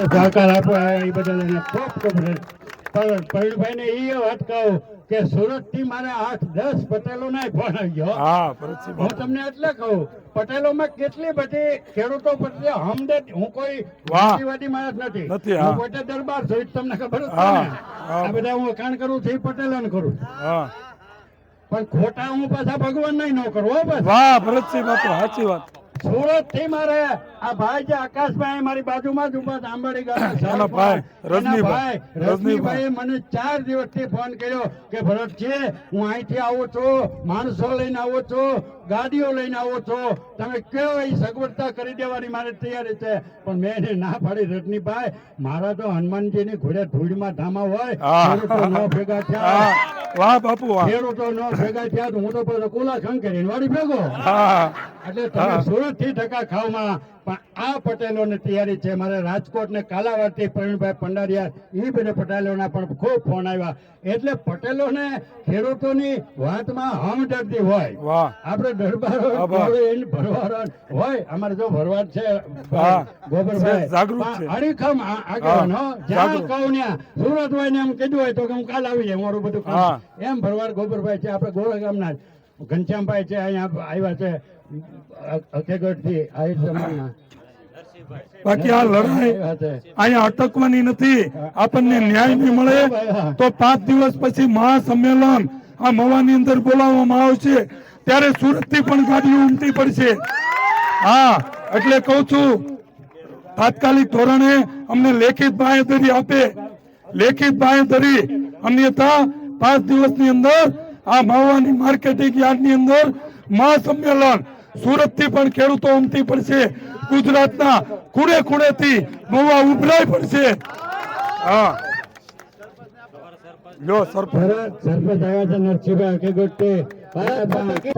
સહકાર આપો એ બદલ ખૂબ ખૂબ પણ પણ ને એ વાત કહું કે સુરતથી મારે આઠ દસ પટેલો ના ફોન હા તમને એટલે કહું પટેલોમાં કેટલી બધી ખેડૂતો પ્રત્યે હમદર્દ હું કોઈ વાહ. જાતિવાદી માણસ નથી. હું પોતે દરબાર છું તમને ખબર આ બધા હું વખાણ કરું છું એ પટેલોને કરું છું. હા. પણ ખોટા હું પાછા ભગવાન નહીં ન કરું હો બસ. વાહ ભરતસિંહ બાપુ સાચી વાત. સુરતથી મારે આ ભાઈ જે આકાશભાઈ મારી બાજુમાં જ ઊભા છે, આંબાડી ગામના ભાઈ, રજનીભાઈ રજનીભાઈ, મને ચાર દિવસથી ફોન કર્યો કે ભરતજી હું અહીંથી આવું છું માણસો લઈને આવું છું ગાડીઓ લઈને આવો છો. તમે કયો એ સગવડતા કરી દેવાની મારે તૈયારી છે. પણ મેં એને ના પાડી. રજનીભાઈ મારા તો હનુમાનજીની ઘોડે ધૂળમાં ધામા હોય. ન ભેગા થયા. વાહ બાપુ વાહ. ખેડૂતો ન ભેગા થયા તો હું તો પછી કુલા ખંખેરીને વાળી ભેગો. એટલે તમે સુરતથી ટકા ખાવમાં પણ આ પટેલોની તૈયારી છે. મારે રાજકોટને કાલાવાડથી પ્રવીણભાઈ પંડારિયા એ બધા પટેલોના પણ ખૂબ ફોન આવ્યા. એટલે પટેલોને ખેડૂતોની વાતમાં હમદર્દી હોય. આપણે દરબારો. ભરવાડ હોય. અમારે જો ભરવાડ છે ગોબરભાઈ. છે, જાગૃત અડીખમ આ- જ્યાં કહું ને સુરત હોય ને એમ કીધું હોય તો કે હું કાલ આવી જાય મારું બધું એમ ભરવાડ ગોબરભાઈ છે આપણે ગોળા ગામના જ. ઘનશ્યામભાઈ છે અહીંયા આવ્યા છે હકીકત આહિર સમાજના બાકી આ લડાઈ અહીંયા અટકવાની નથી. આપણને ન્યાય નહીં મળે તો પાંચ દિવસ પછી મહાસંમેલન આ મવાની અંદર બોલાવવામાં આવશે. ત્યારે સુરતથી પણ ગાડીઓ ઉમટી પડશે. હા એટલે કઉ છું તાત્કાલિક ધોરણે અમને લેખિત બાંયધરી આપે. લેખિત બાંયધરી અન્યથા પાંચ દિવસની અંદર આ માવાની માર્કેટિંગ યાર્ડની અંદર મહાસંમેલન. સુરતથી પણ ખેડૂતો ઉમટી પડશે. ગુજરાતના ખૂણે ખૂણેથી મહુવા ઉભરાઈ પડશે. હા. જો.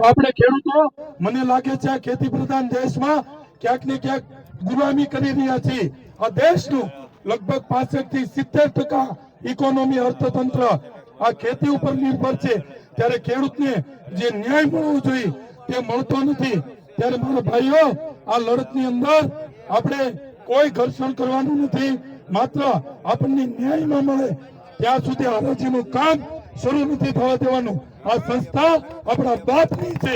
આપણે ખેડૂતો મને લાગે છે આ ખેતી પ્રધાન દેશમાં ક્યાંક ને ક્યાંક ગુલામી કરી રહ્યા છીએ. આ દેશનું લગભગ પાસઠથી સિત્તેર ટકા ઇકોનોમી અર્થતંત્ર આ ખેતી ઉપર નિર્ભર છે. ત્યારે ખેડૂતને જે ન્યાય મળવો જોઈએ તે મળતો નથી. ત્યારે મારા ભાઈઓ આ લડતની અંદર આપણે કોઈ ઘર્ષણ કરવાનું નથી. માત્ર આપણને ન્યાય ન મળે ત્યાં સુધી હરાજીનું કામ શરૂ નથી થવા દેવાનું. આ સંસ્થા આપણા બાપની છે.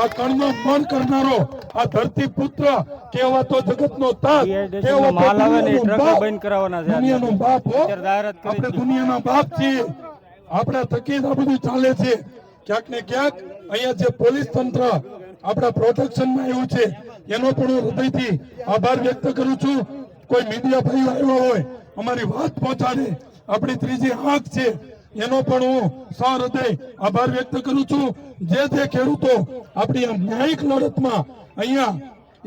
આ કણનો મન કરનારો આ ધરતી પુત્ર કહેવાતો જગતનો તાત છે દુનિયાનો બાપ હો. આપણે દુનિયાના બાપ છીએ. આપણા થકી આ બધું ચાલે છે. ક્યાંક ને ક્યાંક અહીંયા જે પોલીસ તંત્ર આપણા પ્રોટેક્શનમાં આવ્યું છે, એનો પણ હું હૃદયથી આભાર વ્યક્ત કરું છું. કોઈ મીડિયા ભાઈઓ આવ્યો હોય, અમારી વાત પહોંચાડે. આપણી ત્રીજી આંખ છે, એનો પણ હું સહૃદય આભાર વ્યક્ત કરું છું. જે જે ખેડૂતો આપણી ન્યાયિક લડતમાં અહીંયા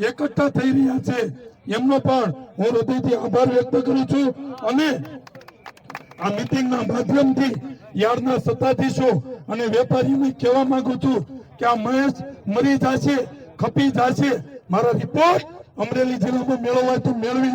એકઠા થઈ રહ્યા છે, એમનો પણ હું હૃદયથી આભાર વ્યક્ત કરું છું. અને આ મીટિંગના માધ્યમથી યાર્ડના સત્તાધીશો અને વેપારીઓને કહેવા માંગુ છું કે આ મહેશ મરી જશે, ખપી જશે. મારા રિપોર્ટ અમરેલી જિલ્લામાં મેળવવા તો મેળવી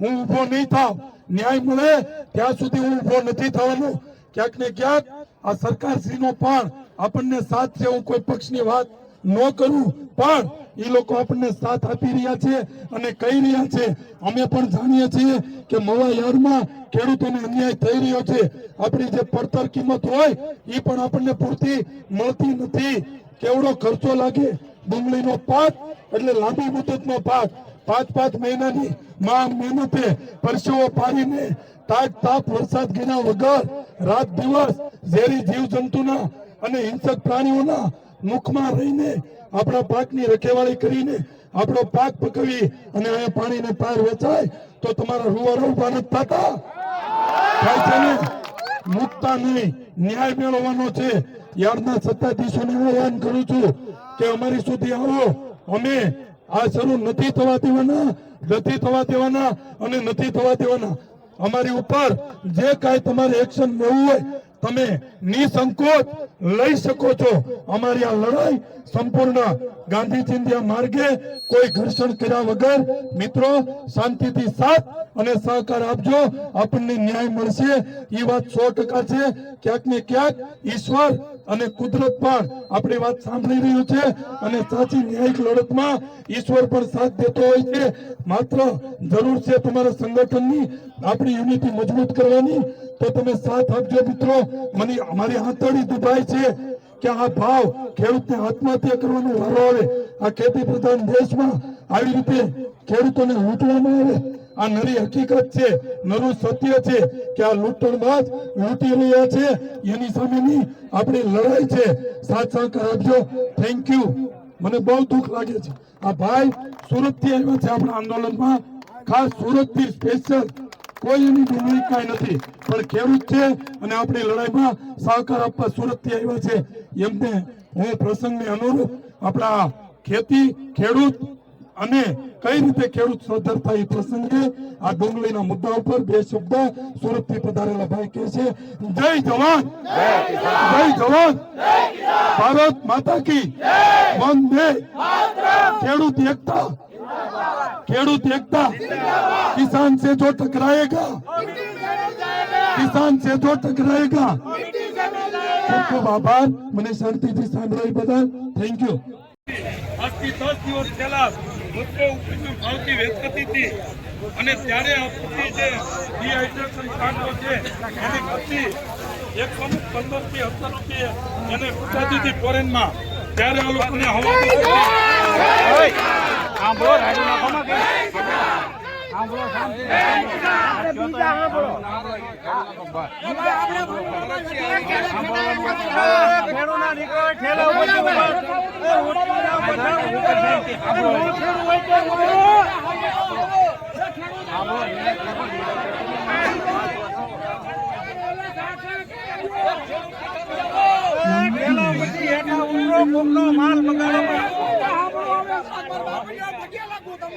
હું ઊભો નહીં થાવ. ન્યાય મળે, ત્યાં સુધી હું ઊભો નથી થવાનો. ક્યાંક ને ક્યાંક આ સરકારશ્રીનો પણ આપણને સાથ છે હું કોઈ પક્ષની વાત ન કરું. પણ એ લોકો આપણને સાથ આપી રહ્યા છે અને કહી રહ્યા છે. અમે પણ જાણીએ છીએ કે મવા યાર્ડમાં ખેડૂતોને અન્યાય થઈ રહ્યો છે. આપણી જે પડતર કિંમત હોય એ પણ આપણને પૂરતી મળતી નથી. કેવડો ખર્ચો લાગે? ડુંગળીનો પાક એટલે લાંબી મુદતનો પાક. પાંચ પાંચ મહિનાની માંગ મહેનતે પરસેવો પાડીને તાજ તાપ વરસાદ ગીના વગર રાત દિવસ ઝેરી જીવ જંતુના અને હિંસક પ્રાણીઓના મુખમાં રહીને આપણા પાકની રખેવાળી કરીને આપણો પાક પકવી અને અહીંયા પાણીને પાર વેચાય, તો તમારા રૂવારા ઊભા થતા. થાય છે ને મુકતા નહીં. ન્યાય મેળવવાનો છે. યાર્ડના સત્તાધીશોને હું આહ્વાન કરું છું કે અમારી સુધી આવો. અમે આ શરૂ નથી થવા દેવાના, નથી થવા દેવાના અને નથી થવા દેવાના. અમારી ઉપર જે કાંઈ તમારે એક્શન લેવું હોય તમે નિસંકોચ લઈ શકો છો. અમારી આ લડાઈ સંપૂર્ણ ગાંધી માર્ગે કોઈ ઘર્ષણ કર્યા વગર મિત્રો શાંતિથી સાથ અને સહકાર આપજો. આપણને ન્યાય મળશે. એ વાત સો ટકા છે. ક્યાંક ને ક્યાંક ઈશ્વર અને કુદરત પણ આપણી વાત સાંભળી રહ્યું છે અને સાચી ન્યાયિક લડતમાં ઈશ્વર પણ સાથ દેતો હોય છે. માત્ર જરૂર છે તમારા સંગઠનની આપણી યુનિટી મજબૂત કરવાની. તો તમે સાથ આપજો મિત્રો. મને અમારી આંતળી દુભાય છે કે આ ભાવ ખેડૂતને આત્મહત્યા કરવાનો વારો આવે. આ ખેતી પ્રધાન દેશમાં આવી રીતે ખેડૂતોને લૂંટવામાં આવે. આ નરી હકીકત છે, નરું સત્ય છે કે આ લૂંટણબાજ લૂંટી રહ્યા છે. એની સામેની આપણી લડાઈ છે. સાથ સહકાર આપજો. થેન્ક યુ મને બહુ દુઃખ લાગે છે. આ ભાઈ સુરતથી આવ્યા છે આપણા આંદોલનમાં. ખાસ સુરતથી સ્પેશિયલ કોઈ એની ડુંગળી કાંઈ નથી. પણ ખેડૂત છે અને આપણી લડાઈમાં સહકાર આપવા સુરતથી આવ્યા છે. એમને હું પ્રસંગને અનુરૂપ આપણા ખેતી ખેડૂત અને કઈ રીતે ખેડૂત સદ્ધર થાય એ પ્રસંગે આ ડુંગળીના મુદ્દા ઉપર બે શબ્દ સુરતથી પધારેલા ભાઈ કે છે. જય જવાન! જય જવાન! ભારત માતા કી! વંદે ખેડૂત એકતા! ખેડૂત એકતા કિસાન સે જો ટકરાયેગા કિસાન સે જો ટકરાયેગા ખૂબ ખૂબ આભાર મને શાંતિથી સાંભળાવી બદલ થેન્ક યુ આજથી દસ દિવસ પહેલા લોકો ઉપજની ભાવથી વેચતી હતી અને ત્યારે આ જે ડિહાઇડ્રેશન કાંડો છે એને પછી એકસો પંદરથી અસર અને એને પૂછાતી ફોરેનમાં ત્યારે આ લોકોને હવા દીકરો ઠેલા માલ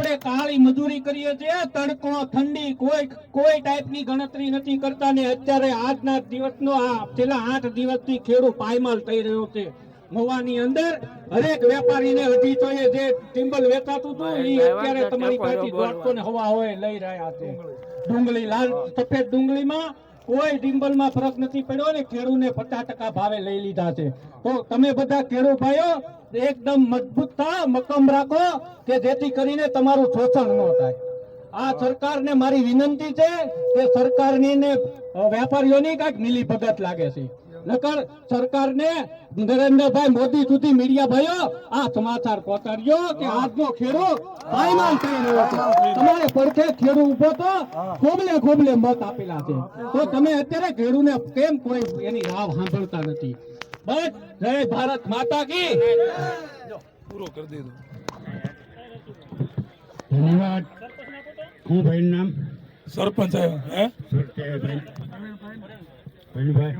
આપણે કાળી મજૂરી કરીએ છીએ તડકો ઠંડી કોઈ કોઈ ટાઈપની ગણતરી નથી કરતા ને અત્યારે આજના દિવસનો આ છેલ્લા આઠ દિવસથી ખેડૂત પાયમાલ થઈ રહ્યો છે. મવાની અંદર હરેક વેપારીને અઢીસો એ જે ટિમ્બલ વેચાતું હતું એ અત્યારે તમારી પાસેથી દોઢસો ને હવા હોય લઈ રહ્યા છે. ડુંગળી લાલ સફેદ ડુંગળીમાં કોઈ ડિમ્બલમાં ફરક નથી પડ્યો ને ખેડૂને પચાસ ટકા ભાવે લઈ લીધા છે. તો તમે બધા ખેડૂ ભાઈઓ, એકદમ મજબૂતતા મકમ રાખો કે જેથી કરીને તમારું શોષણ ન થાય. આ સરકારને મારી વિનંતી છે કે સરકારની ને વેપારીઓની કાંઈક મિલી ભગત લાગે છે. નકર સરકારને નરેન્દ્રભાઈ મોદી સુધી મીડિયા ભાઈઓ આ સમાચાર પહોંચાડજો કે આજનો ખેડૂત પાયમાલ થઈ રહ્યો છે. તમારે પડખે ખેડૂત ઊભો તો ખોબલે ખોબલે મત આપેલા છે. તો તમે અત્યારે ખેડૂતને કેમ કોઈ એની રાવ સાંભળતા નથી? બસ જય ભારત માતા કી. પૂરો કરી દીધો ધન્યવાદ. હું ભાઈ નામ? સરપંચ આવ્યા હે? ભાઈ ભાઈ?